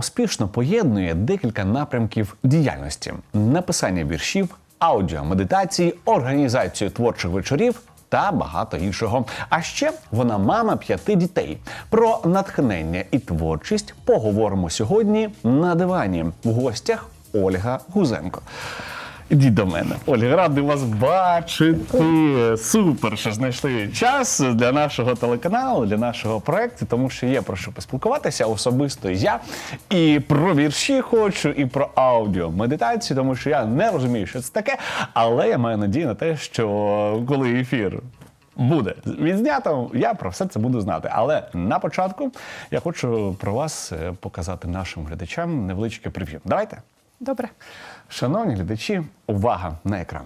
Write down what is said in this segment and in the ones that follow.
Успішно поєднує декілька напрямків діяльності: написання віршів, аудіо, медитації, організацію творчих вечорів. Та багато іншого. А ще вона мама п'яти дітей. Про натхнення і творчість поговоримо сьогодні на дивані. В гостях Ольга Гузенко. Ідіть до мене. Ольга, радий вас бачити. Супер, що знайшли час для нашого телеканалу, для нашого проекту, тому що є про що поспілкуватися особисто я. І про вірші хочу, і про аудіо медитацію, тому що я не розумію, що це таке, але я маю надію на те, що коли ефір. Буде відзнято, я про все це буду знати. Але на початку я хочу про вас е, показати нашим глядачам невеличке прев'ю. Давайте. Добре. Шановні глядачі, увага на екран.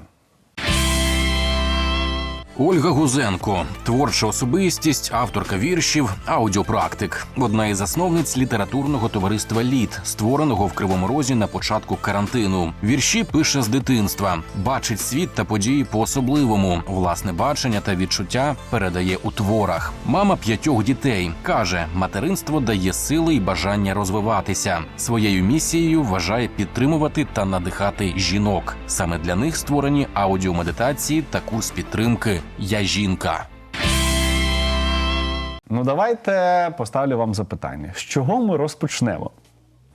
Ольга Гузенко, творча особистість, авторка віршів, аудіопрактик, одна із засновниць літературного товариства Літ, створеного в Кривому Розі на початку карантину. Вірші пише з дитинства, бачить світ та події по-особливому. Власне бачення та відчуття передає у творах. Мама п'ятьох дітей каже: материнство дає сили і бажання розвиватися. Своєю місією вважає підтримувати та надихати жінок. Саме для них створені аудіомедитації та курс підтримки Я жінка. Ну давайте поставлю вам запитання: з чого ми розпочнемо?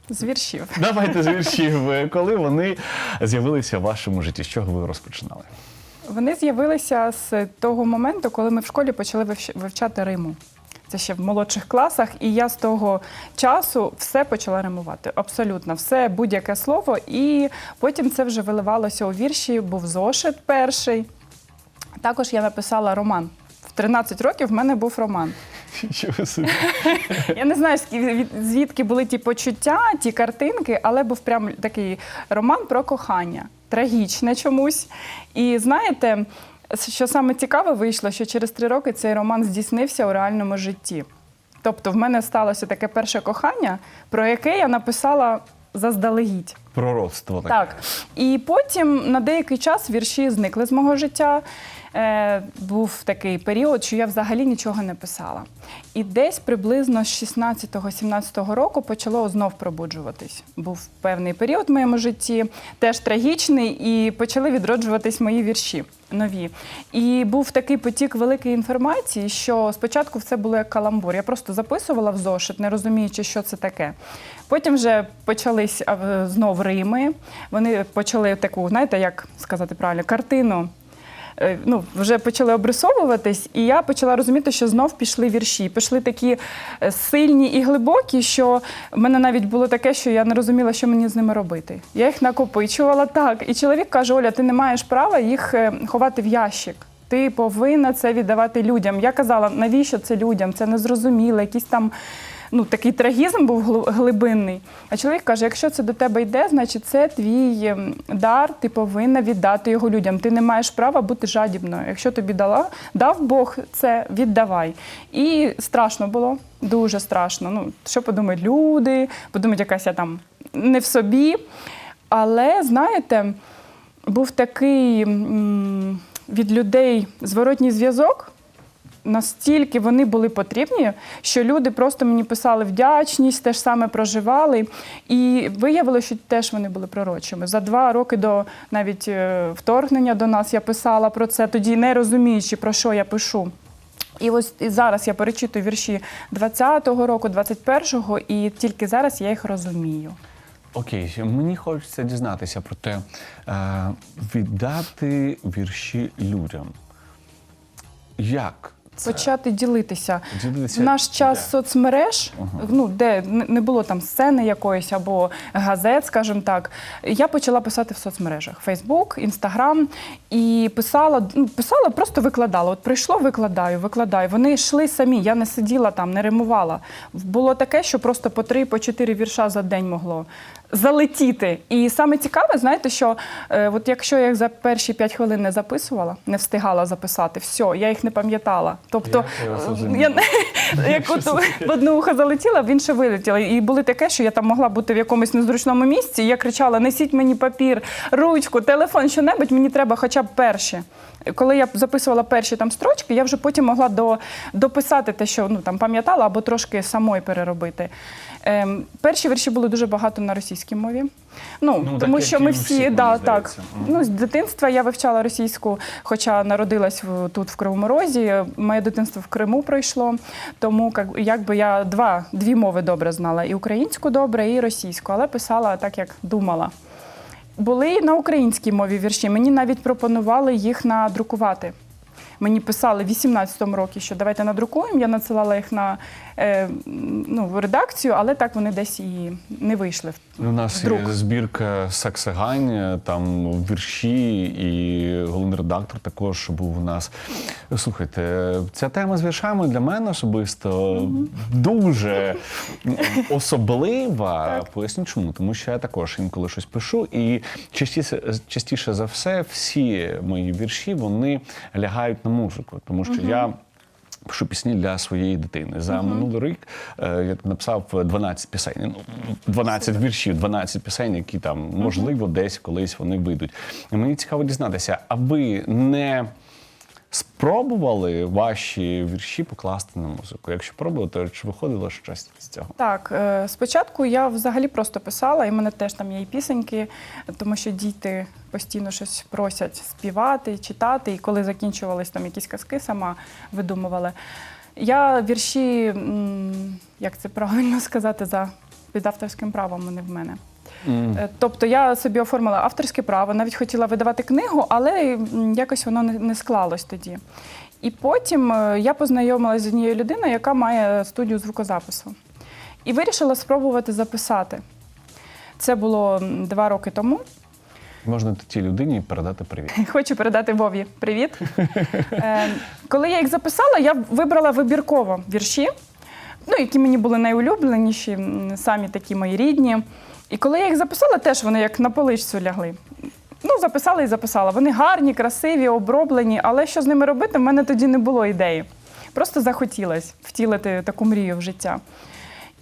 З віршів. Давайте з віршів, коли вони з'явилися в вашому житті. З чого ви розпочинали? Вони з'явилися з того моменту, коли ми в школі почали вивч- вивчати Риму. Це ще в молодших класах, і я з того часу все почала римувати. Абсолютно все, будь-яке слово. І потім це вже виливалося у вірші, був зошит перший. Також я написала роман. В 13 років в мене був роман. Чого собі? Я не знаю, звідки були ті почуття, ті картинки, але був прям такий роман про кохання, трагічне чомусь. І знаєте, що саме цікаве вийшло, що через три роки цей роман здійснився у реальному житті. Тобто, в мене сталося таке перше кохання, про яке я написала заздалегідь. Пророцтво таке. Так. І потім на деякий час вірші зникли з мого життя. Е, був такий період, що я взагалі нічого не писала. І десь приблизно з 16-17 року почало знов пробуджуватись. Був певний період в моєму житті, теж трагічний, і почали відроджуватись мої вірші нові. І був такий потік великої інформації, що спочатку це було як каламбур. Я просто записувала в зошит, не розуміючи, що це таке. Потім вже почались знов Рими. Вони почали таку, знаєте, як сказати правильно, картину. Е, Ну, вже почали обрисовуватись, і я почала розуміти, що знов пішли вірші. Пішли такі е, сильні і глибокі, що в мене навіть було таке, що я не розуміла, що мені з ними робити. Я їх накопичувала так. І чоловік каже: Оля, ти не маєш права їх е, ховати в ящик. Ти повинна це віддавати людям. Я казала, навіщо це людям? Це незрозуміло, якісь там. Ну, такий трагізм був гл- глибинний. А чоловік каже: якщо це до тебе йде, значить це твій ем, дар, ти повинна віддати його людям. Ти не маєш права бути жадібною. Якщо тобі дала, дав Бог це, віддавай. І страшно було, дуже страшно. Ну, що подумають люди, подумають, якась я там не в собі. Але знаєте, був такий від людей зворотній зв'язок. Настільки вони були потрібні, що люди просто мені писали вдячність, те ж саме проживали. І виявилося, що теж вони були пророчими. За два роки до навіть е, вторгнення до нас я писала про це, тоді не розуміючи, про що я пишу. І ось і зараз я перечитую вірші 20-го року, 21-го, і тільки зараз я їх розумію. Окей, мені хочеться дізнатися про те, е, віддати вірші людям. Як? Це? Почати ділитися. Ділитися В наш час де? соцмереж, ну де не не було там сцени якоїсь або газет, скажімо так. Я почала писати в соцмережах: Фейсбук, Інстаграм, і писала, ну, писала, просто викладала. От прийшло, викладаю, викладаю. Вони йшли самі. Я не сиділа там, не римувала. Було таке, що просто по три, по чотири вірша за день могло залетіти. І саме цікаве, знаєте, що е, от якщо я їх за перші п'ять хвилин не записувала, не встигала записати, все, я їх не пам'ятала. Тобто, Я е, я, як от в одне ухо залетіла, в інше вилетіла. І було таке, що я там могла бути в якомусь незручному місці. І я кричала: несіть мені папір, ручку, телефон, що-небудь, мені треба хоча б перше. коли я записувала перші там строчки, я вже потім могла до, дописати те, що ну там пам'ятала, або трошки самої переробити. Ем, перші вірші були дуже багато на російській мові. Ну, Ну, тому що ми у всі, да, так. Ну, з дитинства я вивчала російську, хоча народилась в, тут, в Кривому Розі. Моє дитинство в Криму пройшло. Тому як, якби я два, дві мови добре знала: і українську добре, і російську, але писала так, як думала. Були і на українській мові вірші. Мені навіть пропонували їх надрукувати. Мені писали в 18-му році, що давайте надрукуємо. Я надсилала їх на е, ну, в редакцію, але так вони десь і не вийшли. У нас Друк. є збірка Саксагань, там вірші, і головний редактор також був у нас. Слухайте, ця тема з віршами для мене особисто дуже особлива. Поясню чому, тому що я також інколи щось пишу, і частіше, частіше за все, всі мої вірші вони лягають на музику, тому що я. Пишу пісні для своєї дитини. За минулий рік е, я написав 12 пісень. Ну, 12 віршів, 12 пісень, які там, можливо, десь колись вони вийдуть. І мені цікаво дізнатися, а ви не спробували ваші вірші покласти на музику? Якщо пробували, то чи виходило щось з цього? Так, е, спочатку я взагалі просто писала, і в мене теж там є і пісеньки, тому що діти постійно щось просять співати, читати. І коли закінчувались там якісь казки, сама видумувала. Я вірші, як це правильно сказати, за під авторським правом вони в мене. Е, Тобто я собі оформила авторське право, навіть хотіла видавати книгу, але якось воно не, склалось тоді. І потім е, я познайомилася з однією людиною, яка має студію звукозапису. І вирішила спробувати записати. Це було два роки тому. Можна тій людині передати привіт. Хочу передати Вові привіт. Е, коли я їх записала, я вибрала вибірково вірші, ну, які мені були найулюбленіші, самі такі мої рідні. І коли я їх записала, теж вони як на поличцю лягли. Ну, записала і записала. Вони гарні, красиві, оброблені, але що з ними робити, в мене тоді не було ідеї. Просто захотілося втілити таку мрію в життя.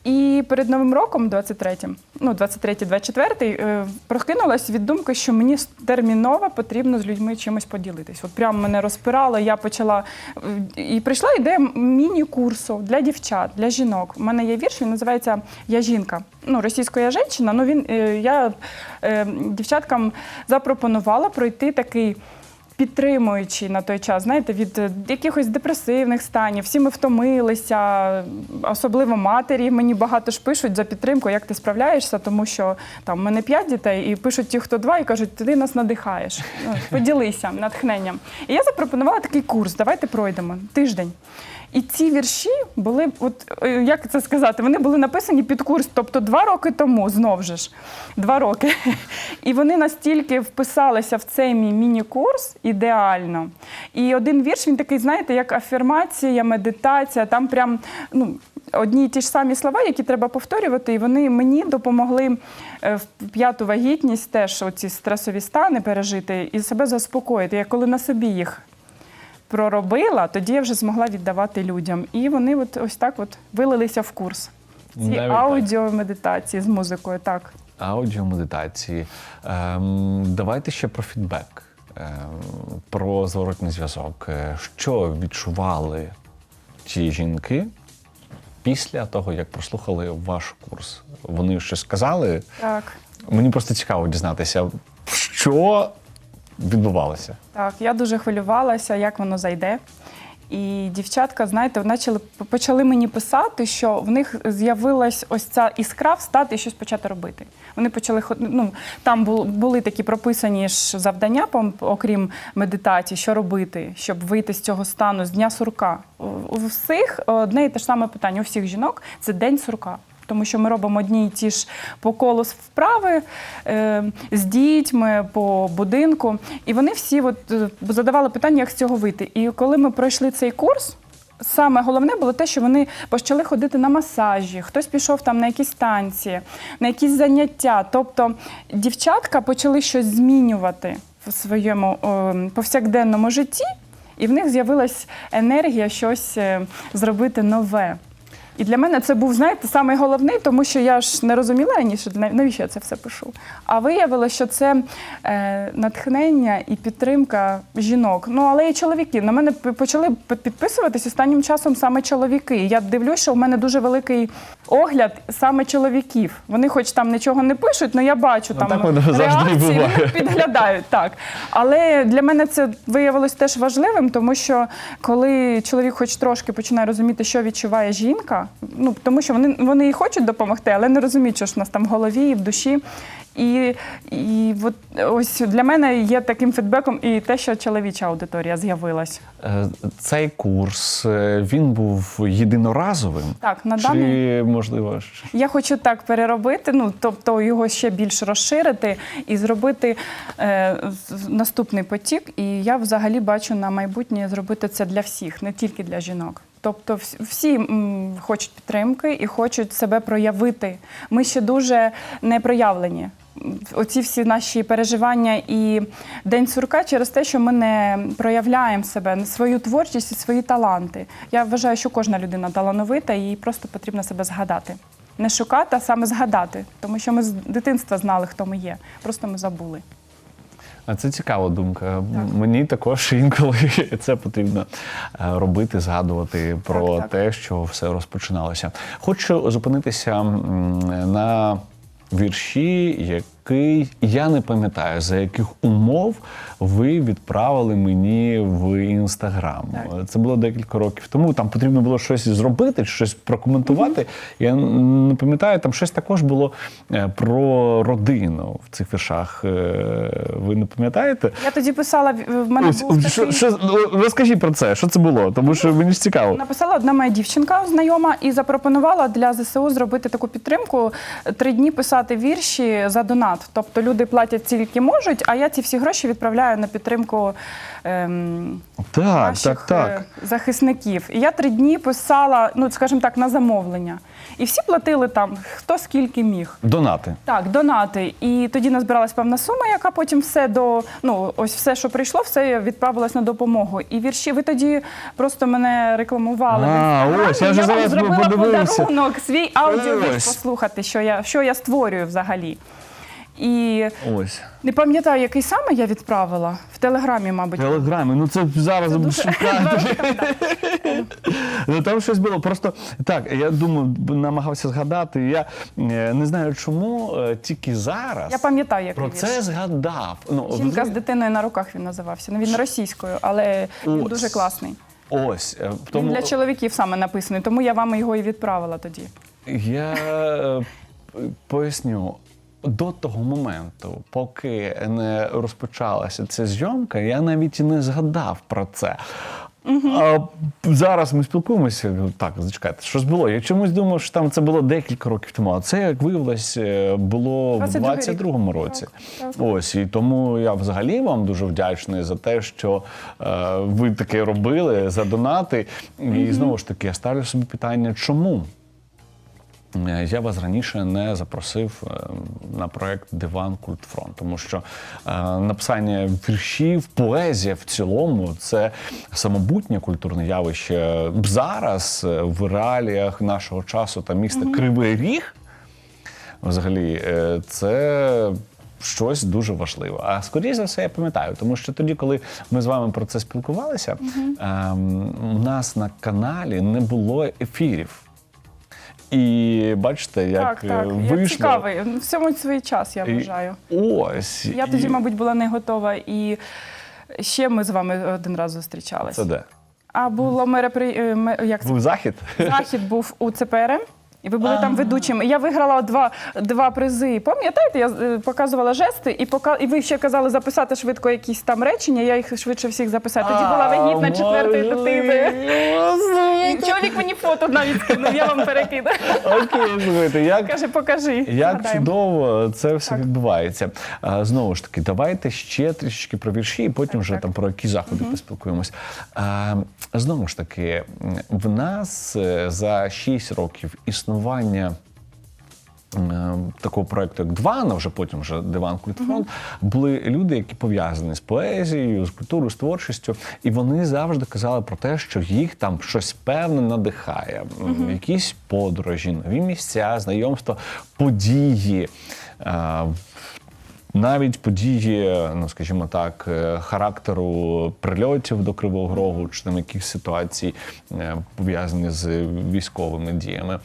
І перед Новим роком, 23-м, ну 23-24, е, прокинулась від думки, що мені терміново потрібно з людьми чимось поділитись. От прямо мене розпирало. Я почала е, і прийшла ідея міні-курсу для дівчат, для жінок. У мене є вірш, він називається Я жінка. Ну, російською я жінка, ну він е, я дівчаткам запропонувала пройти такий підтримуючий на той час, знаєте, від е, якихось депресивних станів. Всі ми втомилися, особливо матері. Мені багато ж пишуть за підтримку, як ти справляєшся, тому що там в мене п'ять дітей, і пишуть ті, хто два, і кажуть, ти нас надихаєш. Ну, поділися натхненням. І я запропонувала такий курс. Давайте пройдемо тиждень. І ці вірші були, от е, як це сказати, вони були написані під курс, тобто два роки тому, знов же ж, два роки. І вони настільки вписалися в цей мій міні-курс ідеально. І один вірш, він такий, знаєте, як афірмація, медитація, там прям ну, одні й ті ж самі слова, які треба повторювати, і вони мені допомогли е, в п'яту вагітність теж оці стресові стани пережити і себе заспокоїти. Я коли на собі їх проробила, тоді я вже змогла віддавати людям. І вони от ось так от вилилися в курс. Ці Навіть так. аудіомедитації з музикою, так. Аудіомедитації. Ем, давайте ще про фідбек, ем, про зворотний зв'язок. Е, Що відчували ті жінки після того, як прослухали ваш курс? Вони щось сказали? Так. Мені просто цікаво дізнатися, що відбувалося. Так, я дуже хвилювалася, як воно зайде. І дівчатка, знаєте, почали, почали мені писати, що в них з'явилась ось ця іскра встати і щось почати робити. Вони почали ну, там були такі прописані ж завдання, окрім медитації, що робити, щоб вийти з цього стану з дня сурка. У всіх одне і те ж саме питання. У всіх жінок це день сурка. Тому що ми робимо одні й ті ж по колу вправи е, з дітьми по будинку. І вони всі от, е, задавали питання, як з цього вийти. І коли ми пройшли цей курс, саме головне було те, що вони почали ходити на масажі, хтось пішов там на якісь танці, на якісь заняття. Тобто дівчатка почали щось змінювати в своєму е, повсякденному житті, і в них з'явилась енергія щось е, зробити нове. І для мене це був, знаєте, самий головний, тому що я ж не розуміла раніше, нав- навіщо я це все пишу. А виявилося, що це е, натхнення і підтримка жінок. Ну, але і чоловіків. На мене почали підписуватись останнім часом саме чоловіки. Я дивлюсь, що в мене дуже великий огляд саме чоловіків. Вони хоч там нічого не пишуть, але я бачу Ну, там так реакції, вони підглядають. Так. Але для мене це виявилось теж важливим, тому що коли чоловік хоч трошки починає розуміти, що відчуває жінка, ну тому що вони, вони і хочуть допомогти, але не розуміють, що ж в нас там в голові і в душі. І, і от ось для мене є таким фідбеком і те, що чоловіча аудиторія з'явилась. Е, Цей курс е, він був єдиноразовим. Так, на Чи можливо Я хочу так переробити, ну тобто його ще більш розширити і зробити е, наступний потік. І я взагалі бачу на майбутнє зробити це для всіх, не тільки для жінок. Тобто всі хочуть підтримки і хочуть себе проявити. Ми ще дуже не проявлені. Оці всі наші переживання і день сурка через те, що ми не проявляємо себе, свою творчість і свої таланти. Я вважаю, що кожна людина талановита, і їй просто потрібно себе згадати. Не шукати, а саме згадати, тому що ми з дитинства знали, хто ми є. Просто ми забули. А Це цікава думка. Мені також інколи це потрібно е, робити, згадувати про Так, так. те, що все розпочиналося. Хочу зупинитися на вірші, який я не пам'ятаю, за яких умов ви відправили мені в інстаграм. Це було декілька років тому. Там потрібно було щось зробити, щось прокоментувати. Я не пам'ятаю, там щось також було е, про родину в цих віршах. Е, Ви не пам'ятаєте? Я тоді писала в мене Ось, був що, такий... що, ну, розкажіть про це, що це було, тому що мені ж цікаво. Написала одна моя дівчинка знайома і запропонувала для ЗСУ зробити таку підтримку три дні писати вірші за донат. Тобто люди платять тільки можуть, а я ці всі гроші відправляю на підтримку ем, Так, наших так, так. е, захисників. І я три дні писала, ну скажімо так, на замовлення. І всі платили там хто скільки міг. Донати. Так, донати. І тоді назбиралась певна сума, яка потім все до ну ось все, що прийшло, все відправилось на допомогу. І вірші ви тоді просто мене рекламували. А, ось, я вже вам зараз зробила подивився. подарунок, свій аудіовірш Ось. послухати, що я що я створюю взагалі. І Ось. не пам'ятаю, який саме я відправила в телеграмі, мабуть. Телеграми, ну це зараз дуже- шукати. Ну, Там щось було. Просто так, я думаю, намагався згадати. Я е, не знаю чому, е, тільки зараз Я пам'ятаю, який про вірш. це згадав. Ну, Жінка з дитиною на руках він називався. Ну він російською, але він Ось. дуже класний. Ось. е, Він Тому... для чоловіків саме написаний, тому я вам його і відправила тоді. Я поясню. До того моменту, поки не розпочалася ця зйомка, я навіть і не згадав про це. А зараз ми спілкуємося. ну, Так, зачекайте, що ж було? Я чомусь думав, що там це було декілька років тому. А це, як виявилось, е, було в 22-й рік. 22-му році. Так, так. Ось і тому я взагалі вам дуже вдячний за те, що е, ви таке робили за донати. І знову ж таки, я ставлю собі питання, чому? Е, Я вас раніше не запросив е, на проект Диван Культфронт, тому що е, написання віршів, поезія в цілому це самобутнє культурне явище. Зараз в реаліях нашого часу та міста Кривий Ріг взагалі це. Щось дуже важливе. А скоріше за все, я пам'ятаю, тому що тоді, коли ми з вами про це спілкувалися, ем, у нас на каналі не було ефірів. І бачите, як так, так. вийшло. Я цікавий. В цьому свій час, я І вважаю. Ось. Я тоді, і... мабуть, була не готова, і ще ми з вами один раз зустрічалися. Це де? А було меропри... е, ме- як це? Був захід? захід був у ЦПРМ. І ви були там ведучим. І Я виграла два, два призи. Пам'ятаєте, я е, показувала жести, і пока і ви ще казали записати швидко якісь там речення. Я їх швидше всіх записала. Тоді була вагітна четвертої дитини. І Чоловік мені фото навіть скинув, я вам перекину. Окей, слухайте, як Каже, покажи. Як чудово це все відбувається. А, знову ж таки, давайте ще трішечки про вірші, і потім вже там про які заходи поспілкуємось. А, знову ж таки, м, в нас е, за 6 років існування е, Такого проекту, як Двана, вже потім вже Диван Культфонд, були люди, які пов'язані з поезією, з культурою, з творчістю, і вони завжди казали про те, що їх там щось певне надихає, якісь подорожі, нові місця, знайомства, події. Е, навіть події, ну скажімо так, е, характеру прильотів до Кривого Рогу чи там якихось ситуацій е, пов'язані з військовими діями.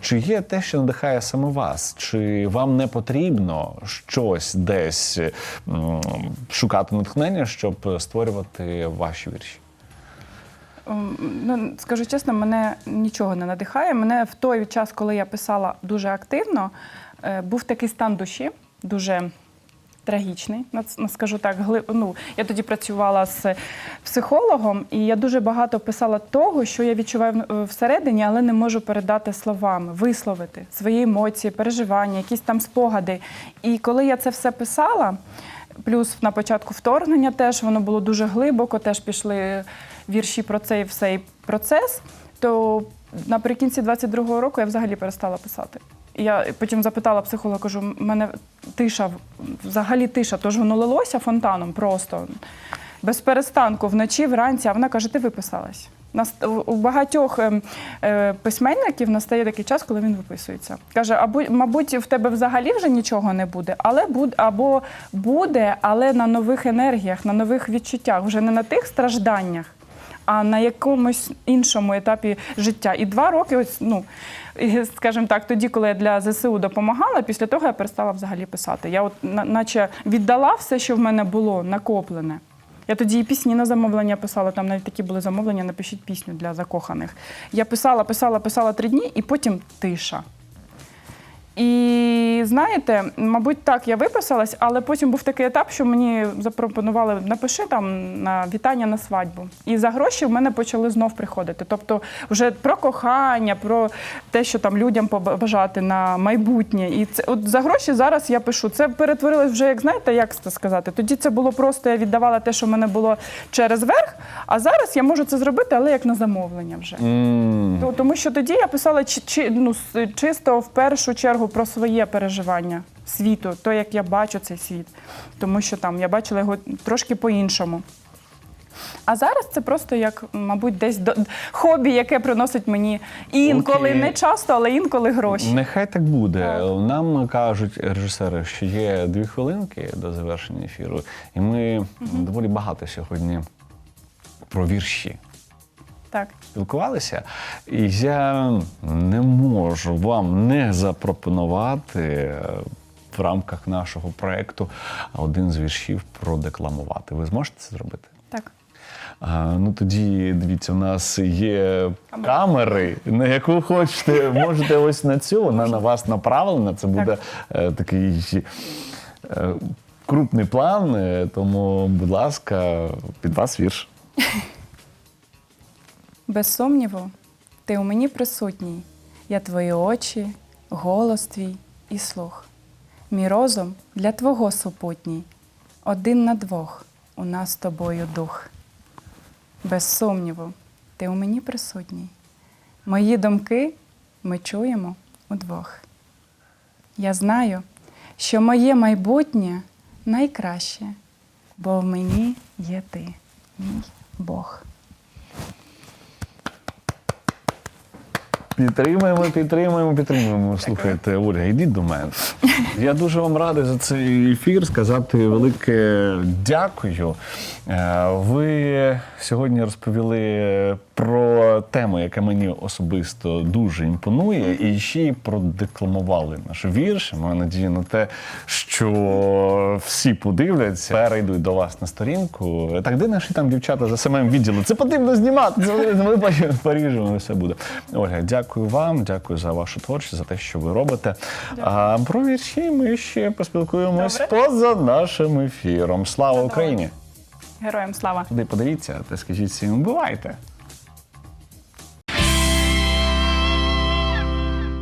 Чи є те, що надихає саме вас? Чи вам не потрібно щось десь шукати натхнення, щоб створювати ваші вірші? Ем, Ну, скажу чесно, мене нічого не надихає. Мене в той час, коли я писала дуже активно, е, був такий стан душі, дуже трагічний, скажу так. Ну, я тоді працювала з психологом, і я дуже багато писала того, що я відчуваю е, всередині, але не можу передати словами, висловити свої емоції, переживання, якісь там спогади. І коли я це все писала, Плюс на початку вторгнення теж воно було дуже глибоко, теж пішли вірші про цей всей процес. То наприкінці 22-го року я взагалі перестала писати. Я потім запитала психолога, кажу, в мене тиша, взагалі тиша, тож воно лилося фонтаном просто без перестанку вночі, вранці. А вона каже: ти виписалась. У багатьох ем, е, письменників настає такий час, коли він виписується. Каже, або мабуть, в тебе взагалі вже нічого не буде, але буде або буде, але на нових енергіях, на нових відчуттях, вже не на тих стражданнях, а на якомусь іншому етапі життя. І два роки, ось ну скажімо так, тоді, коли я для ЗСУ допомагала, після того я перестала взагалі писати. Я, от, наче віддала все, що в мене було накоплене. Я тоді і пісні на замовлення писала, там навіть такі були замовлення, напишіть пісню для закоханих. Я писала, писала, писала три дні, і потім тиша. І знаєте, мабуть, так, я виписалась, але потім був такий етап, що мені запропонували напиши там на вітання на свадьбу. І за гроші в мене почали знов приходити. Тобто, вже про кохання, про те, що там людям побажати на майбутнє. І це от за гроші зараз я пишу. Це перетворилось вже, як знаєте, як це сказати? Тоді це було просто, я віддавала те, що в мене було через верх, а зараз я можу це зробити, але як на замовлення вже. То- Тому що тоді я писала чи, чи, ну, чисто в першу чергу про своє переживання світу, то як я бачу цей світ. Тому що там я бачила його трошки по-іншому. А зараз це просто як, мабуть, десь до, хобі, яке приносить мені інколи, Окей. не часто, але інколи гроші. Нехай так буде. Нам кажуть режисери, що є дві хвилинки до завершення ефіру, і ми доволі багато сьогодні про вірші Так. спілкувалися, і я не можу вам не запропонувати е, в рамках нашого проекту один з віршів продекламувати. Ви зможете це зробити? Так. А, ну тоді дивіться, у нас є камери, на яку хочете. Можете ось на цю, вона на вас направлена. Це буде е, такий е, крупний план. Тому, будь ласка, під вас вірш. Без сумніву, ти у мені присутній. Я твої очі, голос твій і слух. Мій розум для твого супутній. Один на двох у нас з тобою дух. Без сумніву, ти у мені присутній. Мої думки ми чуємо удвох. Я знаю, що моє майбутнє найкраще, бо в мені є ти, мій Бог. Підтримуємо, підтримуємо, підтримуємо. Слухайте, Ольга, йдіть до мене. Я дуже вам радий за цей ефір. Сказати велике дякую. Е, Ви сьогодні розповіли про тему, яка мені особисто дуже імпонує, і ще й продекламували наш вірш. Маю надію на те, що всі подивляться, перейдуть до вас на сторінку. Так, де наші там дівчата за самим відділу? Це потрібно знімати. Це ми поріжемо, все буде. Ольга, дякую вам, дякую за вашу творчість, за те, що ви робите. А про вірші ми ще поспілкуємось Добре. поза нашим ефіром. Слава Україні! Героям слава! Туди подивіться, та скажіть всім, бувайте!